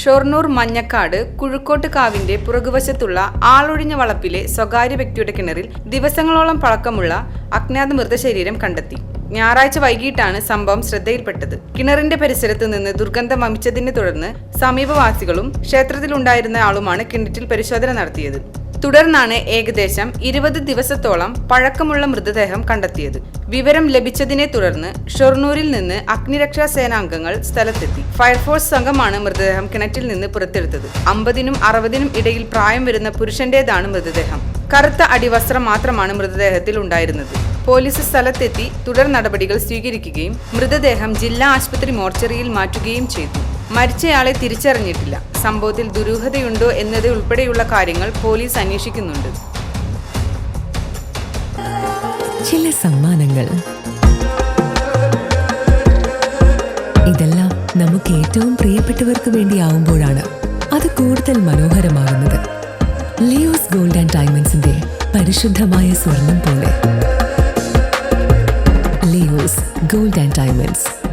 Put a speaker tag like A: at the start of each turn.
A: ഷൊർണൂർ മഞ്ഞക്കാട് കുഴുക്കോട്ട് കാവിന്റെ പുറകുവശത്തുള്ള ആളൊഴിഞ്ഞ വളപ്പിലെ സ്വകാര്യ വ്യക്തിയുടെ കിണറിൽ ദിവസങ്ങളോളം പഴക്കമുള്ള അജ്ഞാത മൃതശരീരം കണ്ടെത്തി. ഞായറാഴ്ച വൈകിട്ടാണ് സംഭവം ശ്രദ്ധയിൽപ്പെട്ടത്. കിണറിന്റെ പരിസരത്ത് നിന്ന് ദുർഗന്ധം വമിച്ചതിനെ തുടർന്ന് സമീപവാസികളും ക്ഷേത്രത്തിലുണ്ടായിരുന്ന ആളുമാണ് കിണറ്റിൽ പരിശോധന നടത്തിയത്. തുടർന്നാണ് ഏകദേശം ഇരുപത് ദിവസത്തോളം പഴക്കമുള്ള മൃതദേഹം കണ്ടെത്തിയത്. വിവരം ലഭിച്ചതിനെ തുടർന്ന് ഷൊർണൂരിൽ നിന്ന് അഗ്നിരക്ഷാ സേനാംഗങ്ങൾ സ്ഥലത്തെത്തി. ഫയർഫോഴ്സ് സംഘമാണ് മൃതദേഹം കിണറ്റിൽ നിന്ന് പുറത്തെടുത്തത്. അമ്പതിനും അറുപതിനും ഇടയിൽ പ്രായം വരുന്ന പുരുഷന്റേതാണ് മൃതദേഹം. കറുത്ത അടിവസ്ത്രം മാത്രമാണ് മൃതദേഹത്തിൽ ഉണ്ടായിരുന്നത്. പോലീസ് സ്ഥലത്തെത്തി തുടർ നടപടികൾ സ്വീകരിക്കുകയും മൃതദേഹം ജില്ലാ ആശുപത്രി മോർച്ചറിയിൽ മാറ്റുകയും ചെയ്തു. മരിച്ചയാളെ തിരിച്ചറിഞ്ഞിട്ടില്ല. സംഭവത്തിൽ ദുരൂഹതയുണ്ടോ എന്നത് ഉൾപ്പെടെയുള്ള കാര്യങ്ങൾ പോലീസ് അന്വേഷിക്കുന്നുണ്ട്.
B: ചില സമ്മാനങ്ങൾ. ഇതെല്ലാം നമുക്ക് ഏറ്റവും പ്രിയപ്പെട്ടവർക്ക് വേണ്ടിയാവുമ്പോഴാണ് അത് കൂടുതൽ മനോഹരമാകുന്നത്. ലിയോസ് ഗോൾഡ് ആൻഡ് ഡയമണ്ട്സിന്റെ പരിശുദ്ധമായ സ്വർണം പോലെ. Leo's gold and diamonds.